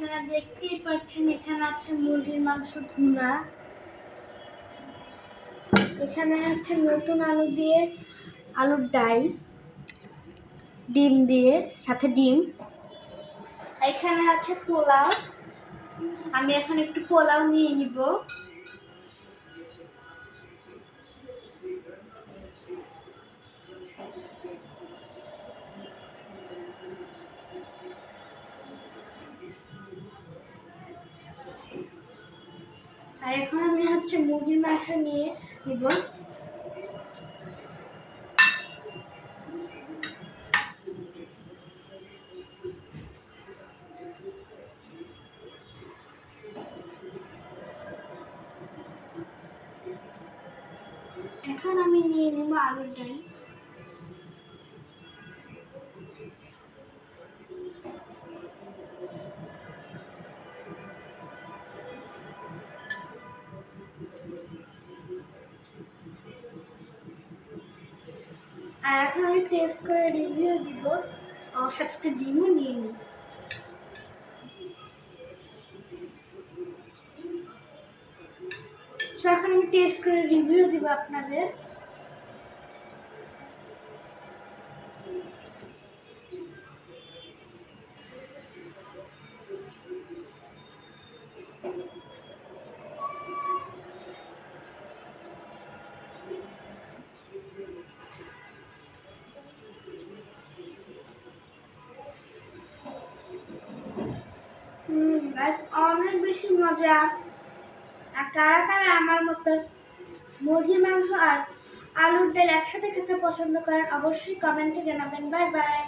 আপনারা দেখতেই পাচ্ছেন, এখানে আছে মুরগির মাংস ধুনা এখানে আছে নতুন আলু দিয়ে আলুর ডাল, ডিম দিয়ে, সাথে ডিম। এখানে আছে পোলাও। আমি এখন একটু পোলাও নিয়ে নিব। আর এখন আমি হচ্ছে মুরগির মাংস নিয়ে নিব। এখন আমি নিয়ে নেব আলুর ডাল। আর এখন আমি টেস্ট করে রিভিউ দিব। ওর সাথে ডিমও নিয়ে নিই। এখন আমি টেস্ট করে রিভিউ দিব আপনাদের। গাছ অনেক বেশি মজা। আর কারা কারা আমার মতো মুরগি, মাংস আর আলুর ডাল একসাথে খেতে পছন্দ করেন, অবশ্যই কমেন্টে জানাবেন। Bye bye.